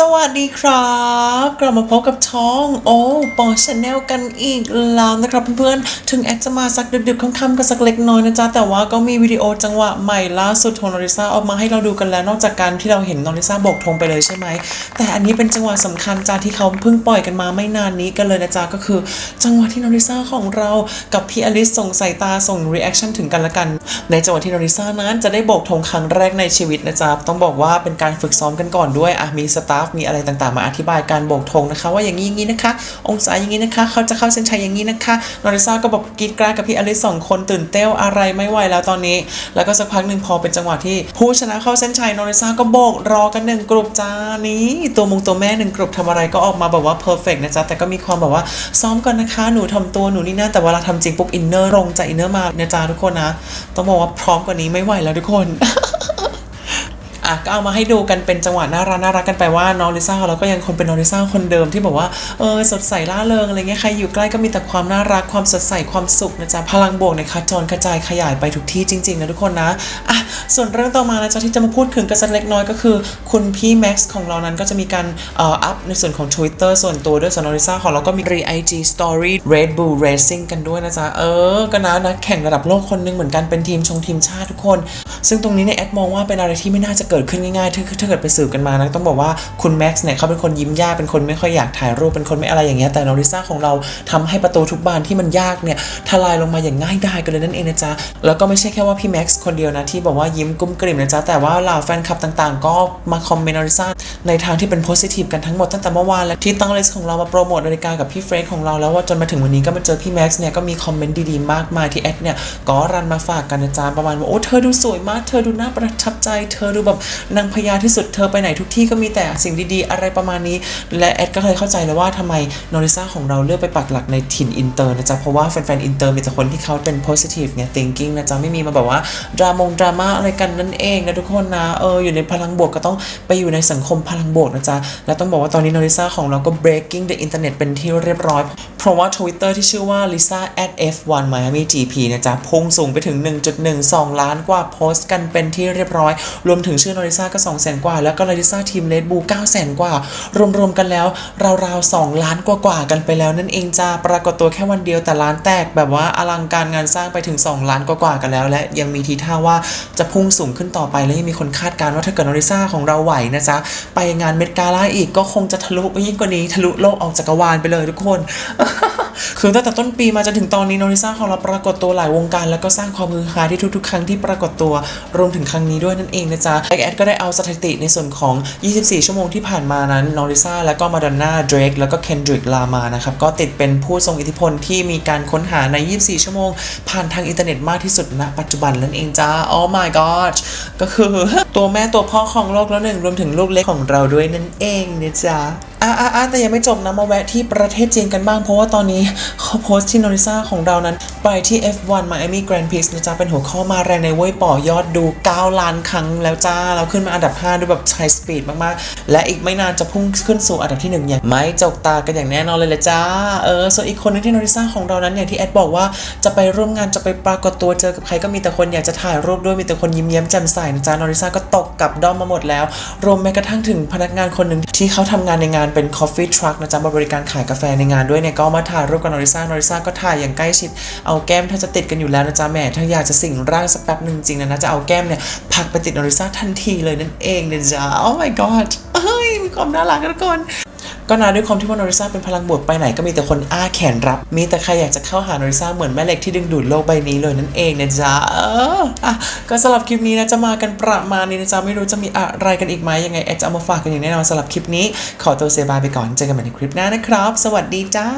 สวัสดีครับ กลับมาพบกับช่องโอ้ปอชาแนลกันอีกแล้วนะครับเพื่อนๆ ถึงแอดจะมาสักดึกๆค่ำๆกันสักเล็กน้อยนะจ๊ะ แต่ว่าก็มีวิดีโอจังหวะใหม่ล่าสุดของนอริซาออกมาให้เราดูกันแล้ว นอกจากการที่เราเห็นนอริซาโบกธงไปเลยใช่ไหม แต่อันนี้เป็นจังหวะสำคัญจ้าที่เขาเพิ่งปล่อยกันมาไม่นานนี้กันเลยนะจ๊ะ ก็คือ จังหวะที่นอริซาของเรากับพี่อลิสส่งสายตาส่งรีแอคชั่นถึงกันละกัน ในจังหวะที่นอริซานั้นจะได้โบกธงครั้งแรกในชีวิตนะจ๊ะ ต้องบอกว่าเป็นการฝึกซ้อมกันก่อนด้วยอะมีสตาฟมีอะไรต่างๆ มาอธิบายการโบกธงนะคะ ว่าอย่างนี้อย่างนี้นะคะ องศาอย่างนี้นะคะ เขาจะเข้าเส้นชัยอย่างนี้นะคะนอริซาก็บอกกรีดกราดกับพี่อลิสสองคนตื่นเต้นอะไรไม่ไหวแล้วตอนนี้ แล้วก็สักพักหนึ่งพอเป็นจังหวะที่ผู้ชนะเข้าเส้นชัยนอริซาก็โบกรอกันหนึ่งกลุ่มจ้านี้ตัวมงตัวแม่หนึ่งกลุ่มทำอะไรก็ออกมาแบบว่าเพอร์เฟกนะจ๊ะแต่ก็มีความแบบว่าซ้อมก่อนนะคะหนูทำตัวหนูนี่นั่นแต่เวลาทำจริงปุ๊บอินเนอร์ลงจากอินเนอร์มาเนี่ยจ้าทุกคนนะต้องบอกว่าพร้อมกว่านี้ไม่ไหวแล้วทุกคน อะก็เอามาให้ดูกันเป็นจังหวะน่ารักน่ารักกันไปว่าน้องลิซ่าเราก็ยังคงเป็นน้องลิซ่าคนเดิมที่บอกว่าเออสดใสล่าเริงอะไรเงี้ยใครอยู่ใกล้ก็มีแต่ความน่ารักความสดใสความสุขนะจ๊ะพลังบวกในคัดจรกระจายขยายไปทุกที่จริงๆนะทุกคนนะอะส่วนเรื่องต่อมานะจ๊ะที่จะมาพูดถึงกันสักเล็กน้อยก็คือ คุณพี่แม็กซ์ของเรานั้นก็จะมีการเอ่ออัพในส่วนของ Twitter ส่วนตัวด้วยสำหรับลิซ่าของเราก็มีรี IG Story Red Bull Racing กันด้วยนะจ๊ะเออก็นะนักแข่งระดับโลกคนนึงเหมือนกันเป็นทีมชงทีมชาติทุกคน ซึ่งตรงนี้เนี่ยแอดมองว่าเป็นอะไรที่ไม่น่าจะเกิดขึ้นง่ายๆถ้าถ้าเกิดไปสืบกันมานะต้องบอกว่าคุณแม็กซ์เนี่ยเขาเป็นคนยิ้มยากเป็นคนไม่ค่อยอยากถ่ายรูปเป็นคนไม่อะไรอย่างเงี้ยแต่นอริซ่าของเราทำให้ประตูทุกบานที่มันยากเนี่ยทลายลงมาอย่างง่ายดายกันเลยนั่นเองนะจ๊ะแล้วก็ไม่ใช่แค่ว่าพี่แม็กซ์คนเดียวนะที่บอกว่ายิ้มกุ้มกริ่มนะจ๊ะแต่ว่าเหล่าแฟนคลับต่างๆ ก็มาคอมเมนต์นอริซ่าในทางที่เป็นโพสิทีฟกันทั้งหมดตั้งแต่เมื่อวานแล้วที่ตั้งเลสของเรามาโปรโมทนาฬิกากับพี่เฟรนของเราแล้วว่าจนมาถึงวันนี้ก็มาเจอพี่แม็กซ์เนี่ยก็มีคอมเมนต์ดีๆมากมายที่แอดเนี่ยก็รันมาฝากกันนะจ๊ะประมาณว่าโอ้เธอดูสวยมากเธอดูน่าประทับใจ เธอดูแบบนางพญาที่สุดเธอไปไหนทุกที่ก็มีแต่สิ่งดีๆ อะไรประมาณนี้ และแอดก็เคยเข้าใจแล้วว่าทำไมโนริซ่าของเราเลือกไปปักหลักในถิ่นอินเตอร์นะจ๊ะ เพราะว่าแฟนๆอินเตอร์มีแต่คนที่เขาเป็น positive เนี่ย thinking นะจ๊ะ ไม่มีมาแบบว่าดรามงดราม่าอะไรกันนั่นเองนะทุกคนนะเอออยู่ในพลังบวกก็ต้องไปอยู่ในสังคมพลังบวกนะจ๊ะ และต้องบอกว่าตอนนี้โนริซ่าของเราก็ breaking the internet เป็นที่เรียบร้อย เพราะว่า Twitter ที่ชื่อว่า lisa at f1 miami gp นะจ๊ะพุ่งสูงไปถึง 1.12 ล้านกว่าโพสต์กันเป็นที่เรียบร้อย รวมถึงชื่อนอริซ่าก็200,000กว่า แล้วก็ลาริซ่าทีมเลดบู900,000กว่า รวมๆกันแล้วราวๆ2ล้านกว่าๆกันไปแล้วนั่นเองจ้าปรากฏตัวแค่วันเดียวแต่ล้านแตกแบบว่าอลังการงานสร้างไปถึง 2 ล้านกว่าๆกันแล้ว และยังมีทีท่าว่าจะพุ่งสูงขึ้นต่อไปและยังมีคนคาดการณ์ว่าถ้าเกิดนอริซ่าของเราไหวนะจ๊ะไปงานเมดกาล่าอีกก็คงจะทะลุไปยิ่งกว่านี้ทะลุโลกออกจักรวาลไปเลยทุกคน คือตั้งแต่ต้นปีมาจนถึงตอนนี้โนริซ่าของเราปรากฏตัวหลายวงการ แล้วก็สร้างความฮือฮาที่ทุกๆ ครั้งที่ปรากฏตัวรวมถึงครั้งนี้ด้วยนั่นเองนะจ๊ะแอดก็ได้เอาสถิติในส่วนของ 24 ชั่วโมงที่ผ่านมานั้นโนริซ่าแล้วก็มาดอนน่าเดรกแล้วก็เคนดริกลามานะครับก็ติดเป็นผู้ทรงอิทธิพลที่มีการค้นหาใน 24 ชั่วโมง ผ่านทางอินเทอร์เน็ตมากที่สุดณปัจจุบันนั่นเองจ้า oh my god ก็คือ ตัวแม่ตัวพ่อของโลกแล้วหนึ่งรวมถึงลูกเล็กของเราด้วยนั่นเองนะจ๊ะอะอะอะแต่ยังไม่จบนะมาแวะที่ประเทศจีนกันบ้างเพราะว่าตอนนี้เขาโพสต์ที่นอริซ่าของเรานั้น ไปที่ F1 Miami Grand Prix นะจ๊ะ เป็นหัวข้อมาแรงในเว้ยป่อยอดดู 9 ล้านครั้งแล้วจ้า เราขึ้นมาอันดับ 5 ด้วยแบบไฮสปีดมากๆ และอีกไม่นานจะพุ่งขึ้นสู่อันดับที่ 1 อย่างไม่จกตากันอย่างแน่นอนเลยละจ้า เออ ส่วนอีกคนนึงที่นอริซ่าของเรานั้นอย่างที่แอดบอกว่าจะไปร่วมงานจะไปปรากฏตัวเจอกับใครก็มีแต่คนอยากจะถ่ายรูปด้วยมีแต่คนยิ้มแย้มแจ่มใสนะจ๊ะนอริซาก็ตกกับด้อมมาหมดแล้ว รวมแม้กระทั่งถึงพนักงานคนหนึ่งที่เขาทำงานในงานเป็น coffee truck นะจ๊ะบริการขายกาแฟในงานด้วยเนี่ยก็มาถ่ายรูปกับนอริซ่านอริซ่าก็ถ่ายอย่างใกล้ชิด เอาแก้มถ้าจะติดกันอยู่แล้วนะจ๊ะแหม่ถ้าอยากจะสิ่งร่างสักแป๊บหนึ่งจริงนะนะจะเอาแก้มเนี่ยผักไปติดนอริซ่าทันทีเลยนั่นเองนะจ๊ะ oh my god เฮ้ยมีความน่ารักทุกคน ก็นาด้วยความที่ว่านอริซ่าเป็นพลังบวกไปไหนก็มีแต่คนอ้าแขนรับ มีแต่ใครอยากจะเข้าหานอริซ่าเหมือนแม่เหล็กที่ดึงดูดโลกใบนี้เลยนั่นเองนะจ๊ะเอออะก็สำหรับคลิปนี้นะจะมากันประมาณนี้นะจ๊ะไม่รู้จะมีอะไรกันอีกไหมยังไงแอดจะเอามาฝากกันอย่างแน่นอนสำหรับคลิปนี้ ขอตัวเซบายไปก่อนเจอกันใหม่ในคลิปหน้านะครับ สวัสดีจ้า